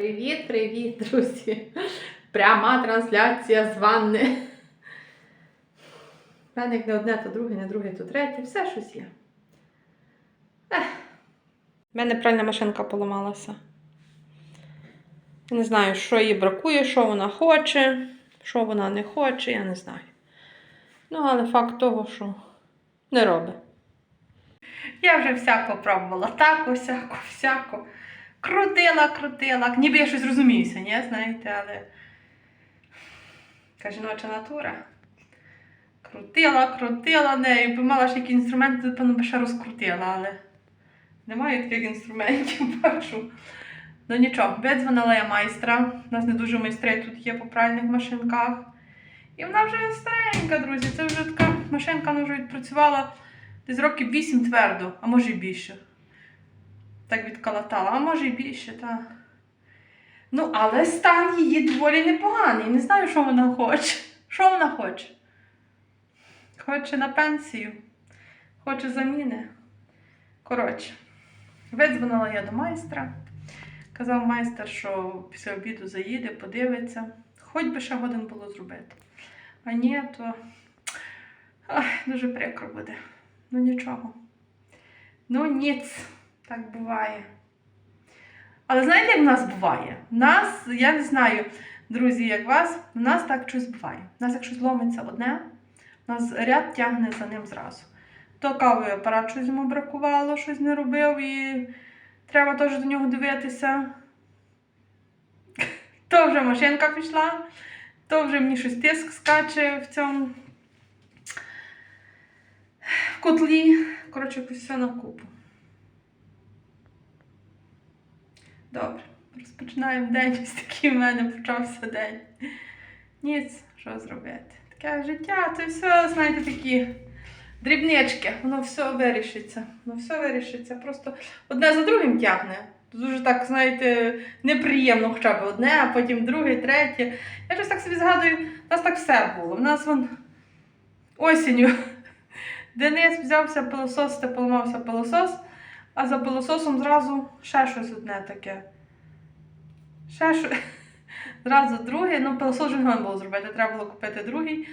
Привіт, привіт, друзі! Пряма трансляція з ванни. Як не одне, то друге, не друге, то третє, все щось є. У мене пральна машинка поламалася. Не знаю, що їй бракує, що вона хоче, що вона не хоче, я не знаю. Ну, але факт того, що не робить. Я вже всяко пробувала, тако, всяко, всяко. Крутила, крутила. Ніби я щось розуміюся, ні, знаєте, але така жіноча натура. Крутила, крутила нею, би мала ж який інструмент, то певно би ще розкрутила, але немає таких інструментів, бачу. Ну нічого, видзвонила я майстра. У нас не дуже майстри тут є по пральних машинках. І вона вже старенька, друзі. Це вже така машинка, вона вже відпрацювала десь років 8 твердо, а може і більше. Так відколотала, а може і більше, так. Ну, але стан її доволі непоганий. Не знаю, що вона хоче. Що вона хоче? Хоче на пенсію, хоче заміни. Коротше, видзвонила я до майстра. Казав майстер, що після обіду заїде, подивиться. Хоч би ще годин було зробити. А ні, то Ах, дуже прикро буде. Ну нічого. Ну ніц, так буває. Але знаєте, як в нас буває? В нас, я не знаю, друзі, як вас, в нас так щось буває. У нас, як щось ломиться одне, у нас ряд тягне за ним зразу. То кавовий апарат щось йому бракувало, щось не робив, і треба теж до нього дивитися. То вже машинка пішла, то вже мені щось тиск скаче в цьому в котлі. Коротше, все на купу. Добре, розпочинаємо день. Ось такий в мене почався день. Ніц, що зробити? Таке життя, це все, знаєте, такі дрібнички. Воно все вирішиться. Воно все вирішиться. Просто одне за другим тягне. Дуже так, знаєте, неприємно хоча б одне, а потім друге, третє. Я щось так собі згадую, у нас так все було. У нас вон осінню Денис взявся пилососити, поламався пилосос, а за пилососом зразу ще щось одне таке. Ще що... Зразу друге, ну пилосос вже не було зробити, треба було купити другий.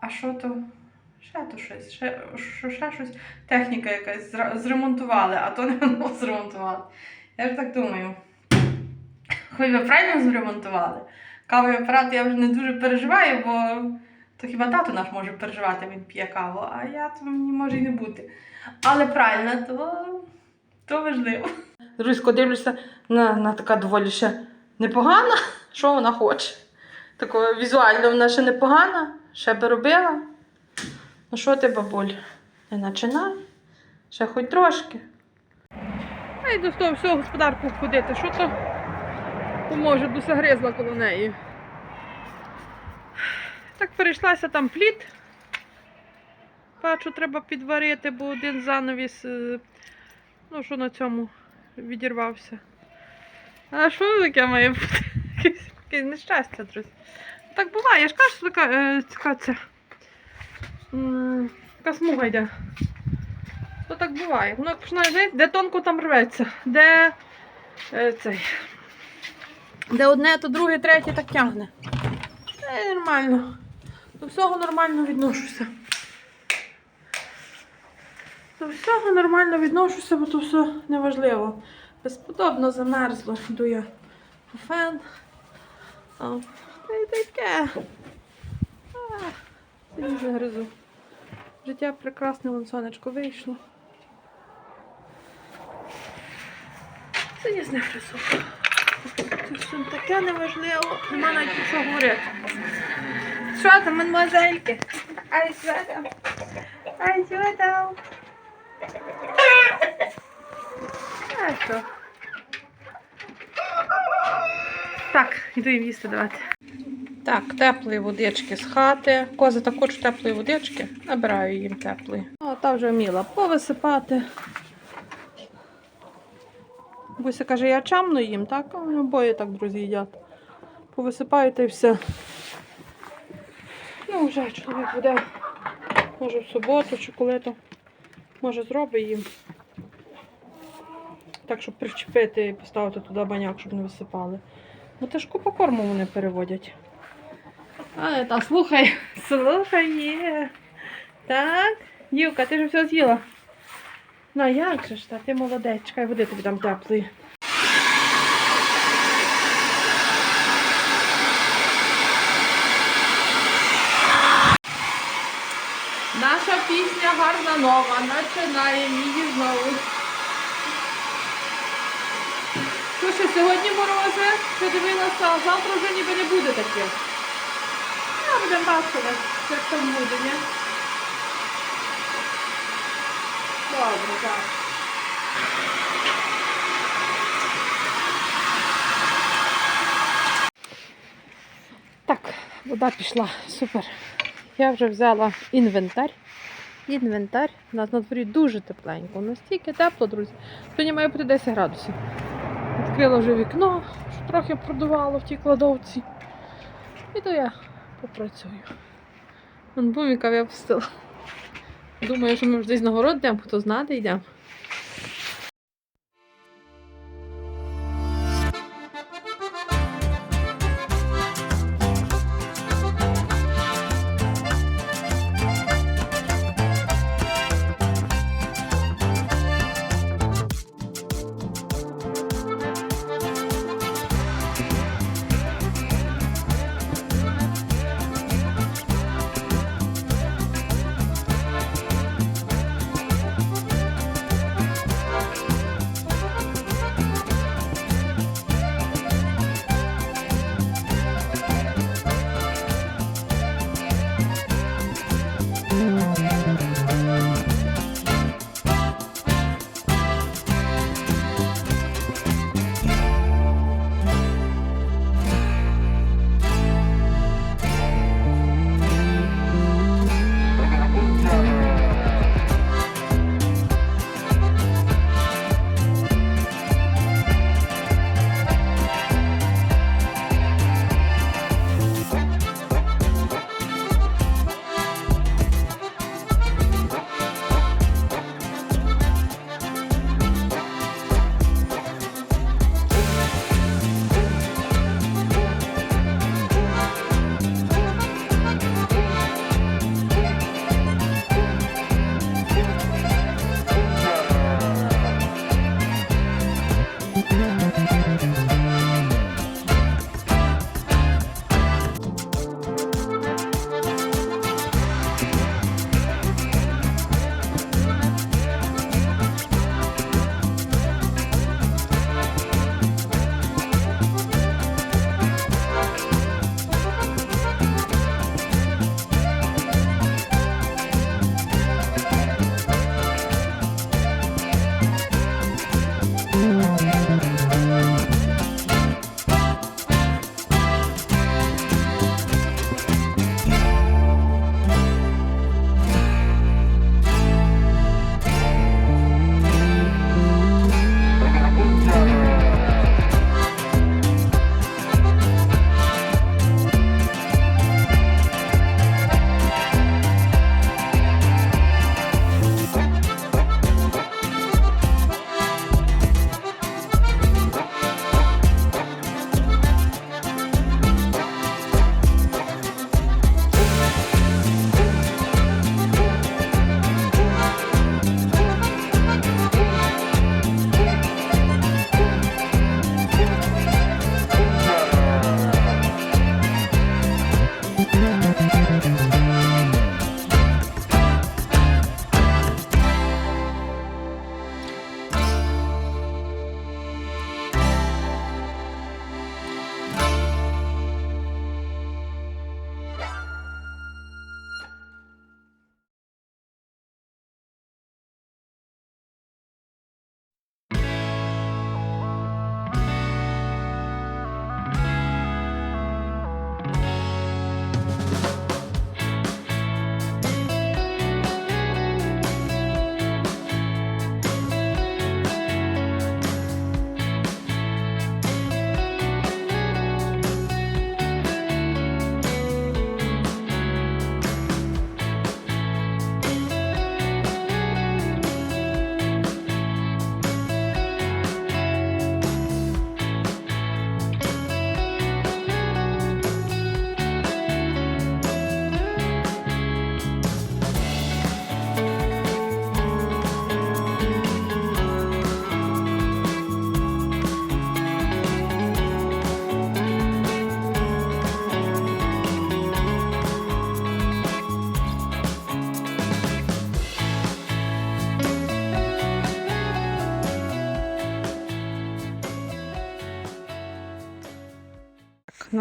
А що то? Ще то щось, ще, ще, ще щось, техніка якась зремонтували, а то не воно зремонтували. Я ж так думаю. Хоч би правильно зремонтували. Кавовий апарат я вже не дуже переживаю, бо то хіба тато наш може переживати, він п'є каву, а я то мені може і не бути. Але правильно, то, то важливо. Друзько, дивлюся на, на така доволі ще непогана. Що вона хоче? Такого візуально вона ще непогана, ще би робила. Ну що ти, бабуль, не починай? Ще хоч трошки. А й до того всього господарку входити, що то поможе, бо загризла коло неї. Так перейшлася там плід. Бачу, треба підварити, бо один занавіс, е, ну що на цьому відірвався. А що таке має бути? Якесь, нещастя, друзі. Так буває, я ж кажу, що така, е, така ця. Така смуга йде. То так буває. Воно починає, знаєте, де тонко там рветься, де е, цей. Де одне, то друге, третє так тягне. Е, нормально. До всього нормально відношуся. До всього нормально відношуся, бо то все неважливо. Безподобно замерзло, йду я по фен. Та й таке. Сьогодні загризу. Життя прекрасне, вон сонечко вийшло. Це не знегризу. Це все таке неважливо, нема навіть про що говорити. Що там, мадемуазельки? Ай, що там? Ай, що там? А що? Так, іду їм їсти давати. Так, теплої водички з хати. Кози так хочуть теплої водички, набираю їм теплої. О, та вже вміла повисипати. Буся каже, я чамно їм, так? А обоє так, друзі, їдять. Повисипаю та й все. Ну, вже чоловік буде, може в суботу чи коли то, може зробить їм. Так, щоб причепити і поставити туди баняк, щоб не висипали. Бо це ж купа корму вони переводять. А, та слухай, слухай, є. Так, Юка, ти ж все з'їла. Ну, як же ж, та ти молодець, чекай, води тобі дам теплої. Наша пісня гарна нова. Починаємо її знову. Слушай, сьогодні морози, ти дивилася, а завтра вже ніби не буде таких. Ну, будемо бачити, як там буде, ні? Добре, так. Так, вода пішла, супер. Я вже взяла інвентар. Інвентар. У нас на дворі дуже тепленько. Настільки тепло, друзі. Сьогодні має бути 10 градусів. Відкрила вже вікно, що трохи продувало в тій кладовці. І то я попрацюю. Буміка я пустила. Думаю, що ми вже десь на город йдемо, хто знати йдемо.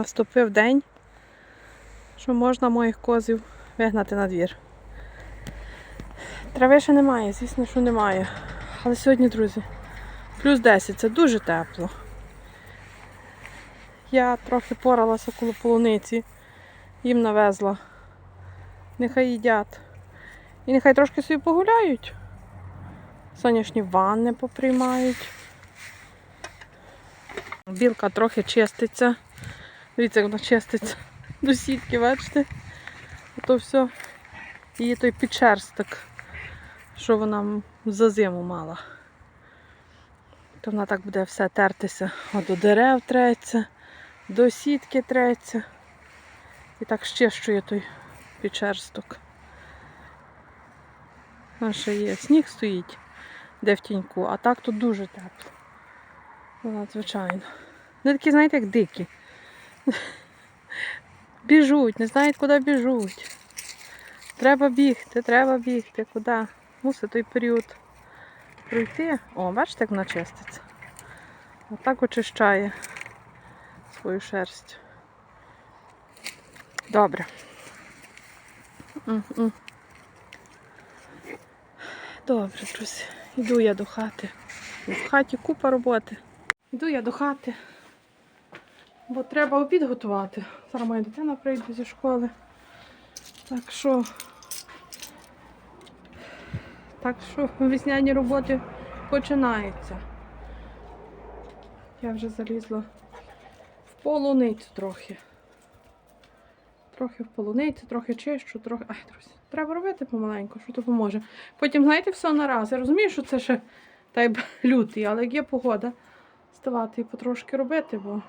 Наступив день, що можна моїх козів вигнати на двір. Трави ще немає, звісно, що немає. Але сьогодні, друзі, плюс 10 це дуже тепло. Я трохи поралася коло полуниці, їм навезла. Нехай їдять. І нехай трошки собі погуляють. Сонячні ванни поприймають. Білка трохи чиститься. Дивіться, вона чиститься до сітки, бачите? Ото все. Її той підшерсток, що вона за зиму мала. То вона так буде все тертися. От до дерев треться, до сітки треться. І так щищує той підшерсток. А ще є. Сніг стоїть, де в тіньку, а так тут дуже тепло. Ну, надзвичайно. Вони такі, знаєте, як дикі. Біжуть, не знають, куди біжуть. Треба бігти, треба бігти. Куди? Мусить той період пройти. О, бачите, як вона чиститься. Отак очищає свою шерсть. Добре. Добре, друзі. Йду я до хати. В хаті купа роботи. Йду я до хати, бо треба обід готувати. Зараз моя дитина прийде зі школи. Так що, так що весняні роботи починаються. Я вже залізла в полуницю трохи. Трохи в полуницю, трохи чищу, трохи. Ай, друзі, треба робити помаленьку, що допоможе. Потім, знаєте, все на раз. Я розумію, що це ще та й лютий, але як є погода, ставати і потрошки робити, бо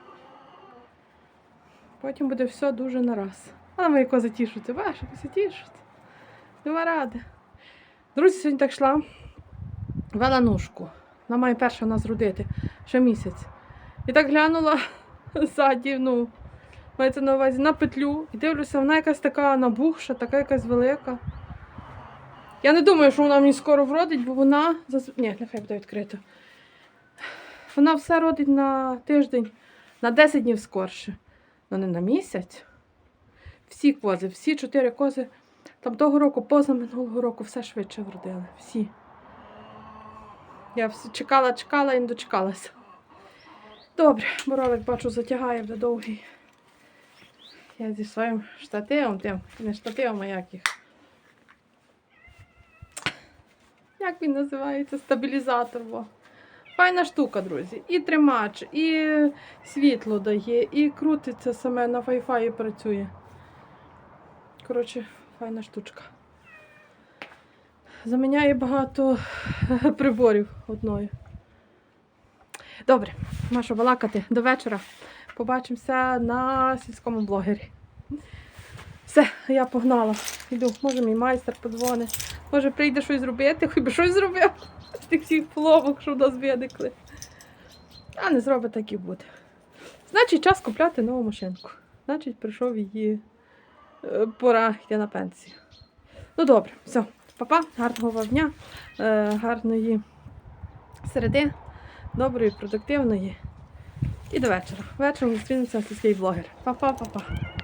потім буде все дуже на раз. Але мої кози тішуться, бачиш, кози тішуться. Нема ради. Друзі, сьогодні так йшла вела ножку. Вона має перша нас родити, ще місяць. І так глянула ззаді, ну, мається на увазі на петлю. І дивлюся, вона якась така набухша, така якась велика. Я не думаю, що вона мені скоро вродить, бо вона. Ні, нехай буде відкрито. Вона все родить на тиждень, на 10 днів скорше. Ну не на місяць. Всі кози, всі чотири кози. Там того року, поза минулого року, все швидше вродили. Всі. Я чекала, чекала і не дочекалася. Добре, боровик, бачу, затягає вже довгий. Я зі своїм штативом, тим, не штативом, а як їх. Як він називається? Стабілізатор. Во. Файна штука, друзі. І тримач, і світло дає, і крутиться саме на Wi-Fi працює. Коротше, файна штучка. Заміняє багато приборів одною. Добре, машу балакати до вечора. Побачимося на сільському блогері. Все, я погнала. Йду, може мій майстер подзвонить. Може прийде щось зробити, хоч би щось зробив тих всіх половок, що в нас виникли. А не зробить, так і буде. Значить, час купляти нову машинку. Значить, прийшов її е, пора йти на пенсію. Ну добре, все, папа, гарного вам дня, е, гарної середи, доброї, продуктивної. І до вечора. Вечором зустрінемося сільський блогер. Па-па-па-па.